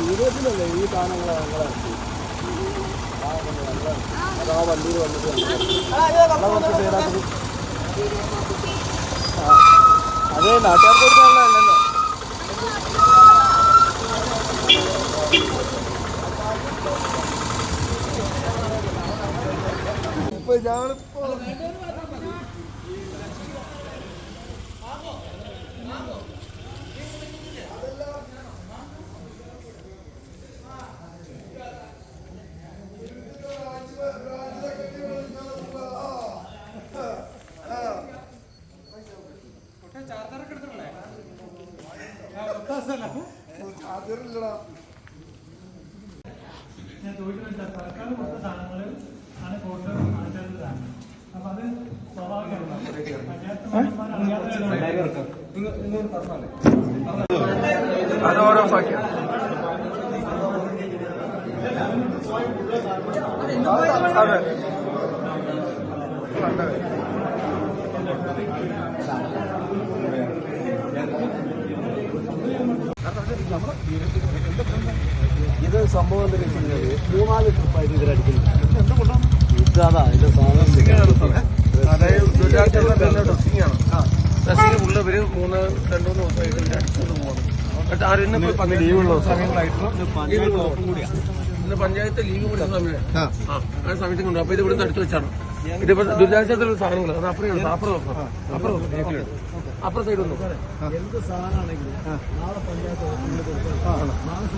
സീരിയസിലല്ലേ ഈ സാധനങ്ങൾ ഞങ്ങളെ ആ വണ്ടിയിൽ വന്നിട്ട് അതെ നാട്ടുകാർക്ക് കൊടുക്കാനുള്ളതല്ലല്ലോ ഇപ്പൊ ഞങ്ങളിപ്പോ ഞാൻ ചോദിക്കുന്നത് സർക്കാർ കൊടുത്ത സാധനങ്ങളിൽ ആണ് കോട്ടയം മാറ്റേണ്ടതാണ് അപ്പൊ അത് സ്വാഭാവികമാണ് പഞ്ചായത്ത് മെമ്പർമാർ അറിയാതെ അത് ഓരോ സാക്ഷ്യം അതെ. ഇത് സംഭവം എന്താ മൂന്നാൽ ട്രിപ്പായിട്ട് ഇത് അതാ ഇത് സാധനം ഇവർ മൂന്ന് രണ്ടു മൂന്ന് ദിവസമായിട്ട് അടിച്ചുകൊണ്ട് പോകുന്നു എന്നിട്ട് ആരും ഇന്ന് ലീവുള്ള ഇന്ന് പഞ്ചായത്ത് ലീവ് കൊടുത്ത സമയം ആ. ആ സമയത്ത് കൊണ്ട് അപ്പൊ ഇത് ഇവിടുന്ന് അടുത്ത് വെച്ചാണ്. ഇതിപ്പോ ദുരിതാശ്വാസത്തിലുള്ള സാധനങ്ങൾ അത് അപ്പുറം അപ്പുറം അപ്പുറം. അപ്പുറം സൈഡ് ഒന്നും എന്ത് സാധനമാണെങ്കിലും നാളെ പഞ്ചായത്ത് നാളെ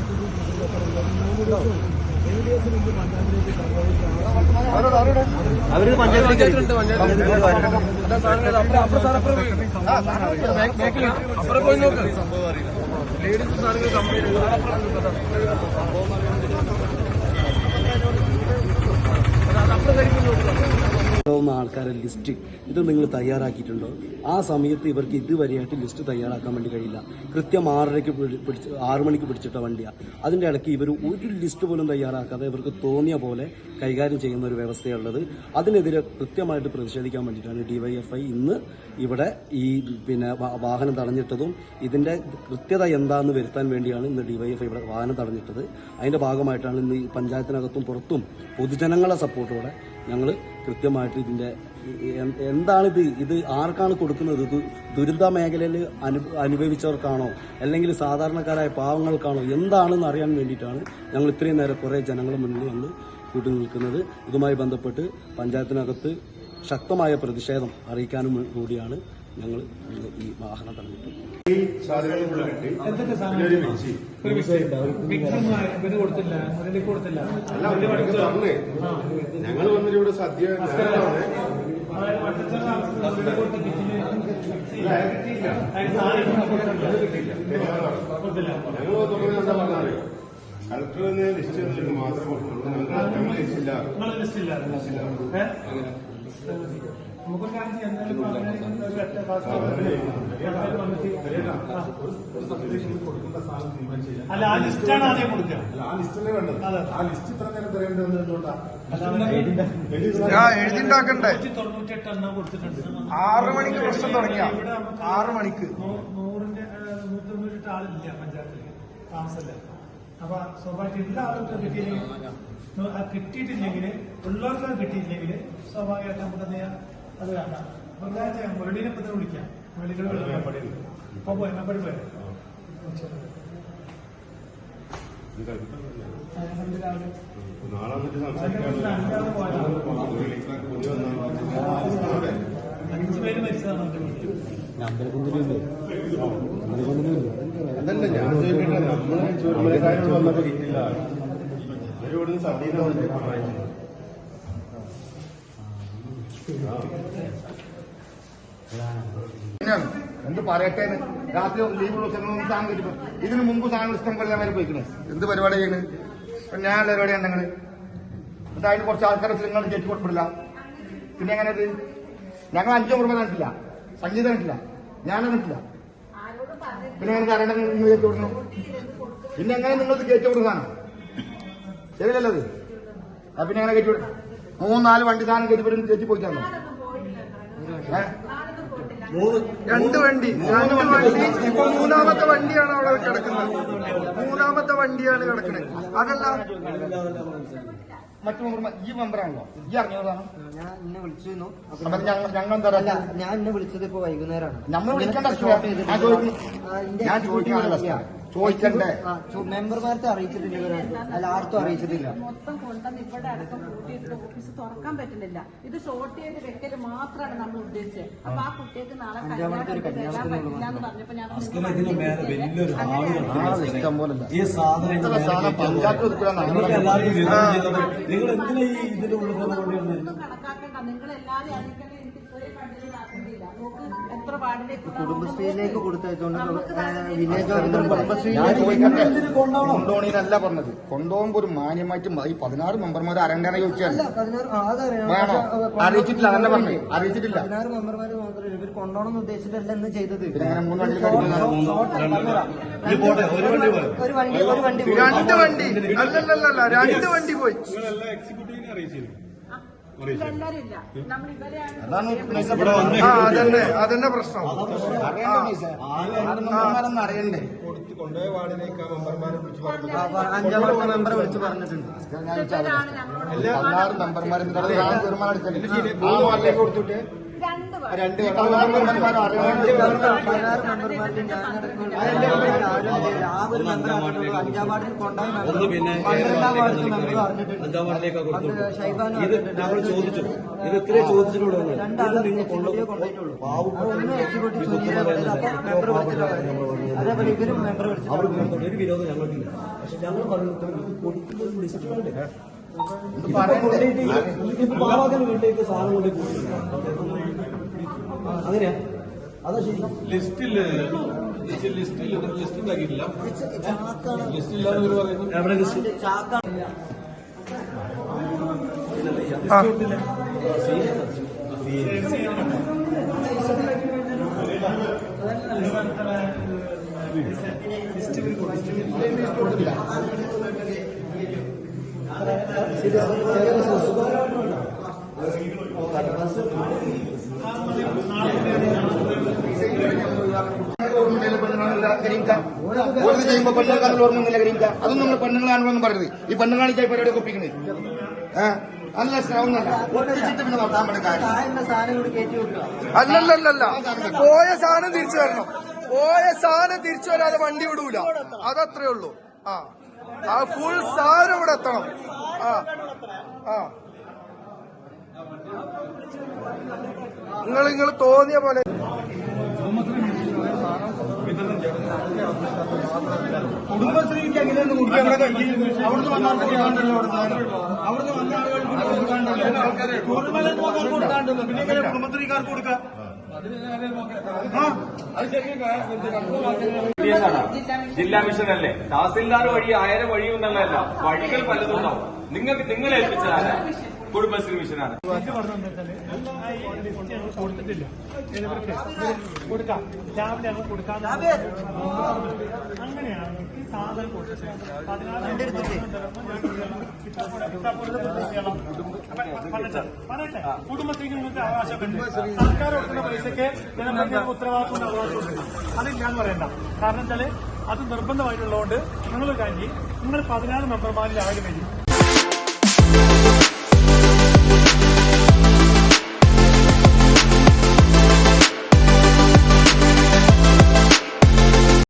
പഞ്ചായത്തിലേക്ക് അവർ സാധനങ്ങൾ അപ്പുറം പോയി. നോക്ക് ലേഡീസ് സാധനങ്ങൾ കംപ്ലൈന്റ് ആൾക്കാരെ ലിസ്റ്റ് ഇത് നിങ്ങൾ തയ്യാറാക്കിയിട്ടുണ്ടോ? ആ സമയത്ത് ഇവർക്ക് ഇതുവരെയായിട്ട് ലിസ്റ്റ് തയ്യാറാക്കാൻ വേണ്ടി കഴിയില്ല. കൃത്യം ആറരയ്ക്ക് പിടി- പിടിച്ച് ആറു മണിക്ക് പിടിച്ചിട്ട വണ്ടിയാണ് അതിന്റെ ഇടയ്ക്ക് ഇവർ ഒരു ലിസ്റ്റ് പോലും തയ്യാറാക്കാതെ ഇവർക്ക് തോന്നിയ പോലെ കൈകാര്യം ചെയ്യുന്ന ഒരു വ്യവസ്ഥയുള്ളത്. അതിനെതിരെ കൃത്യമായിട്ട് പ്രതിഷേധിക്കാൻ വേണ്ടിയിട്ടാണ് ഡിവൈഎഫ്ഐ ഇന്ന് ഇവിടെ ഈ പിന്നെ വാഹനം തടഞ്ഞിട്ടതും ഇതിന്റെ കൃത്യത എന്താണെന്ന് വരുത്താൻ വേണ്ടിയാണ് ഇന്ന് ഡിവൈഎഫ്ഐ ഇവിടെ വാഹനം തടഞ്ഞിട്ടത്. അതിന്റെ ഭാഗമായിട്ടാണ് ഇന്ന് ഈ പഞ്ചായത്തിനകത്തും പുറത്തും പൊതുജനങ്ങളെ സപ്പോർട്ടോടെ ഞങ്ങൾ കൃത്യമായിട്ട് ഇതിന്റെ എന്താണിത്? ഇത് ആർക്കാണ് കൊടുക്കുന്നത്? ദുരിത മേഖലയിൽ അനു അനുഭവിച്ചവർക്കാണോ? അല്ലെങ്കിൽ സാധാരണക്കാരായ പാവങ്ങൾക്കാണോ? എന്താണെന്ന് അറിയാൻ വേണ്ടിയിട്ടാണ് ഞങ്ങൾ ഇത്രയും നേരം കുറേ ജനങ്ങളുടെ മുന്നിൽ ഞങ്ങൾ കൂട്ടി നിൽക്കുന്നത് ഇതുമായി ബന്ധപ്പെട്ട് പഞ്ചായത്തിനകത്ത് ശക്തമായ പ്രതിഷേധം അറിയിക്കാനും കൂടിയാണ് ഞങ്ങൾ ഈ വാഹനം തടഞ്ഞിട്ടുള്ളത് കൊടുത്തില്ല. ഞങ്ങൾ വന്നിട്ട് ഇവിടെ സദ്യ ഞങ്ങൾ കളക്ടർ തന്നെ ലിസ്റ്റ് തന്നിട്ട് മാത്രമേ കൊടുക്കുള്ളൂ ഞങ്ങൾ ഞങ്ങൾ ലിസ്റ്റ് ഇല്ല. നിങ്ങളെ ലിസ്റ്റ് കാര്യം. അല്ല ആ ലിസ്റ്റാണ് ആദ്യം കൊടുക്കുക. ആ ലിസ്റ്റല്ലേ വേണ്ടത്? അതെ. ആ ലിസ്റ്റ് ഇത്ര നേരം തരേണ്ടത് എഴുതിണ്ടാക്കണ്ടേ? തൊണ്ണൂറ്റെട്ട് എണ്ണം കൊടുത്തിട്ടുണ്ട്. ആറ് മണിക്ക് പ്രശ്നം തുടങ്ങിയ? ആറ് മണിക്ക്. നൂറിന്റെ നൂറ്റി തൊണ്ണൂറ്റെട്ട് ആളില്ല പഞ്ചായത്തിൽ താമസമില്ല. അപ്പൊ സ്വാഭാവിക എല്ലാ ആളുകൾക്കും കിട്ടിയില്ലെങ്കിൽ അത് കിട്ടിയിട്ടില്ലെങ്കിൽ ഉള്ളവർക്ക് കിട്ടിയില്ലെങ്കിൽ സ്വാഭാവികമായിട്ട് നമുക്ക് എന്ത് ചെയ്യാം? അത് വേണ്ട. അപ്പൊ എന്താ മുരളീനെ ഇപ്പൊ തന്നെ വിളിക്കാം. മുരളികൾ ഇപ്പൊ പോയി നമ്പർ പോയി നാളെ വന്നിട്ട് സംസാരിക്കാതെ അഞ്ചു പേര് മരിച്ചതാണ് എന്റെ വീട്ടിൽ അതല്ല ഞാൻ എന്ത് പറയട്ടെ രാത്രി ലീവ് സാധനം കിട്ടും. ഇതിന് മുമ്പ് സാധനം ഇഷ്ടം പോലെ വരെ പോയിക്കണേ. എന്ത് പരിപാടി ചെയ്യണ് ഞാനുള്ള പരിപാടി ഉണ്ടെങ്കിൽ എന്നിട്ട് അതിന് കുറച്ച് ആൾക്കാരെ നിങ്ങൾ ചേച്ചി കൊടുത്തില്ല പിന്നെ എങ്ങനെ ഞങ്ങൾ അഞ്ചോ രൂപ തന്നിട്ടില്ല. സംഗീതം തന്നിട്ടില്ല. ഞാൻ തന്നിട്ടില്ല. പിന്നെ എങ്ങനെ അറിയണം നിങ്ങൾ കയറ്റി കൊടുക്കണം. പിന്നെ എങ്ങനെ നിങ്ങൾക്ക് കയറ്റി കൊടുക്കാനോ സാധനം? ശരിയല്ലല്ലോ അത്? ആ പിന്നെ എങ്ങനെ കയറ്റി കൊടുക്കും മൂന്ന് നാല് വണ്ടി സാധനം കയറ്റി വരും കയറ്റി പോയിട്ടാണോ രണ്ട് വണ്ടി. രണ്ട് വണ്ടി. ഇപ്പൊ മൂന്നാമത്തെ വണ്ടിയാണ് അവിടെ കിടക്കുന്നത്. മൂന്നാമത്തെ വണ്ടിയാണ് കിടക്കുന്നത്. അതല്ല മറ്റു മെമ്പർമാർ ഈ മെമ്പറാണല്ലോ ഈ അറിഞ്ഞതാണ് ഞാൻ ഇന്നെ വിളിച്ചിരുന്നു. അപ്പൊ അപ്പൊ ഞങ്ങൾ ഞങ്ങൾ എന്താ അല്ല പറയാ ഞാൻ ഇന്നെ വിളിച്ചത് ഇപ്പൊ വൈകുന്നേരമാണ് നമ്മൾ വിളിക്കേണ്ട ഞാൻ ചോദിക്കാനുള്ള. ചോദിക്കണ്ടേ? മെമ്പർമാരത്തെ അറിയിച്ചിട്ടില്ല അല്ല ആർക്കും അറിയിച്ചിട്ടില്ല. മൊത്തം കൊണ്ടുവന്ന് ഇവിടെ അടക്കം കൂട്ടിയിട്ട് ഓഫീസ് തുറക്കാൻ പറ്റുന്നില്ല. ഇത് ഷോർട്ട് ചെയ്ത് വെക്കൽ മാത്രമാണ് നമ്മൾ ഉദ്ദേശിച്ചത്. അപ്പൊ ആ കുട്ടികൾക്ക് നാളെ കല്യാണം പറ്റില്ല എന്ന് പറഞ്ഞപ്പോ ഞാൻ ഈ സാധനം പഞ്ചായത്ത് നിങ്ങൾ എന്തിനാ ഈ ഇതിന്റെ ഉള്ളിൽ കൊണ്ടുവരുന്നത് നിങ്ങൾ എല്ലാവരും അറിയിക്കണ്ടേ. കുടുംബശ്രീയിലേക്ക് കൊടുത്തയച്ചുകൊണ്ട് വില്ലേജ് കുടുംബശ്രീയിലേക്ക് കൊണ്ടോണിന്നല്ല പറഞ്ഞത്. കൊണ്ടുപോകുമ്പോ ഒരു മാന്യമായിട്ട് ഈ പതിനാറ് മെമ്പർമാർ അറിയണ്ടാണ് ചോദിച്ചാൽ വേണോ? അറിയിച്ചിട്ടില്ല അതന്നെ പറഞ്ഞു അറിയിച്ചിട്ടില്ല. പതിനാറ് മെമ്പർമാര് മാത്രമല്ല ഇവർ കൊണ്ടോണം ഉദ്ദേശിച്ചിട്ടല്ല ഇന്ന് ചെയ്തത്. ഒരു വണ്ടി? ഒരു വണ്ടി ഒരു വണ്ടി രണ്ട് വണ്ടി. അല്ലല്ലല്ല രണ്ട് വണ്ടി പോയി. എക്സിക്യൂട്ടീവിനെ ഇല്ല നമ്മൾ ഇവരെയാണ് അതാണ് ആ അതന്നെ അതന്നെ പ്രശ്നം. അറിയണ്ടേ ആ, പ- അഞ്ചാം വാർഡ് മെമ്പറെ വിളിച്ച് പറഞ്ഞിട്ടുണ്ട്. എല്ലാവരും മെമ്പർമാരും തീരുമാനം എടുത്തിട്ട് വാർഡിലേക്ക് കൊടുത്തിട്ട്? രണ്ട് പതിനാറ് മെമ്പർമാർക്ക് ചെയ്യില്ല. ആ ഒരു മെമ്പർ അറിഞ്ഞിട്ടുള്ളൂ അഞ്ചാം വാർഡിൽ കൊണ്ടുപോയി ഒന്ന് പിന്നെ പന്ത്രണ്ടാം വാർഡിൽ മെമ്പർ അറിഞ്ഞിട്ടുണ്ട് അഞ്ചാം വാർഡിലേക്ക് കൊടുത്തു ഷൈബാൻ ഇത് ഞങ്ങൾ ചോദിച്ചു ഇത് ഇത്രയും ചോദിച്ചിട്ടുള്ളൂ രണ്ടാളും നിങ്ങൾ കൊണ്ടുപോയിട്ടുള്ളൂ അതൊന്നും എക്സിക്യൂട്ടീവ് സുനീല മെമ്പർ വിളിച്ചിട്ടാ അതേപോലെ ഇവരും മെമ്പർ വിളിച്ചിട്ടാ അവർ പറഞ്ഞത്. കൊടുത്തോട്ടെ. ഒരു വിരോധം ഞങ്ങൾക്കില്ല പക്ഷെ ഞങ്ങൾ പറയുന്നത് ഇത് കൊടുക്കുന്നത് വിളിച്ചിട്ട് വേണ്ടേ ഇത് പാവാക്കാൻ വീട്ടിലേക്ക് സാധനം കൊണ്ട് കൂട്ടിയിട്ടുണ്ട്. അങ്ങനെയാ? അതാ ശരി. ലിസ്റ്റിൽ ലിസ്റ്റിൽ ലിസ്റ്റ് ഉണ്ടാക്കിയിട്ടില്ല ചാക്കാണ്. ലിസ്റ്റ് ഇല്ലാന്ന് പറയുന്നു. എവിടെ ലിസ്റ്റ്? ഒരു ചെയ്യുമ്പോ പെണ്ണുങ്ങൾ ഓർമ്മയൊന്നുമില്ല കരിങ്ക അതൊന്നും നമ്മൾ പെണ്ണുങ്ങളാണെന്ന് പറയരുത്. ഈ പെണ്ണുങ്ങളാണ് ഈ പരിപാടി ഒപ്പിക്കുന്നത് കയറ്റി വെക്കുക അല്ലല്ലല്ല പോയ സാധനം തിരിച്ചു വരണം പോയ സാധനം തിരിച്ചു വരാതെ വണ്ടി വിടൂല. അതത്രേ ഉള്ളൂ. ആ. ആ ഫുൾ സാധനം ഇവിടെ എത്തണം. ആ. ആ. നിങ്ങൾ നിങ്ങൾ തോന്നിയ പോലെ കുടുംബശ്രീക്ക് അവിടെ കഴിഞ്ഞ് അവിടുന്ന് വന്ന ആൾക്കാരുണ്ടല്ലോ അവിടുന്ന് വന്ന ആളുകൾക്ക് കൊടുക്കാണ്ടല്ലോ. പിന്നെ എങ്ങനെ കുടുംബശ്രീക്കാർക്ക് കൊടുക്കുക ജില്ലാ മിഷൻ അല്ലേ തഹസിൽദാർ വഴി ആയിരം വഴി എന്നുള്ളതല്ല വഴികൾ പലതും ഉണ്ടാവും നിങ്ങൾക്ക് നിങ്ങൾ ഏൽപ്പിച്ചതാണ്. കുടുംബശ്രീ മിഷനാണ് കൊടുത്തിട്ടില്ല കൊടുക്കാം കൊടുക്കാം അങ്ങനെയാണ് പതിനാല് സർക്കാർ കൊടുക്കുന്ന പൈസക്ക് ജനപ്രതിനിധികൾക്ക് ഉത്തരവാദിത്വം അവകാശമുണ്ട് അതില്ലാന്ന് പറയണ്ട കാരണം വെച്ചാൽ അത് നിർബന്ധമായിട്ടുള്ളതുകൊണ്ട് നിങ്ങൾ കാര്യം നിങ്ങൾ പതിനാറ് മെമ്പർമാരിൽ ആരും വരും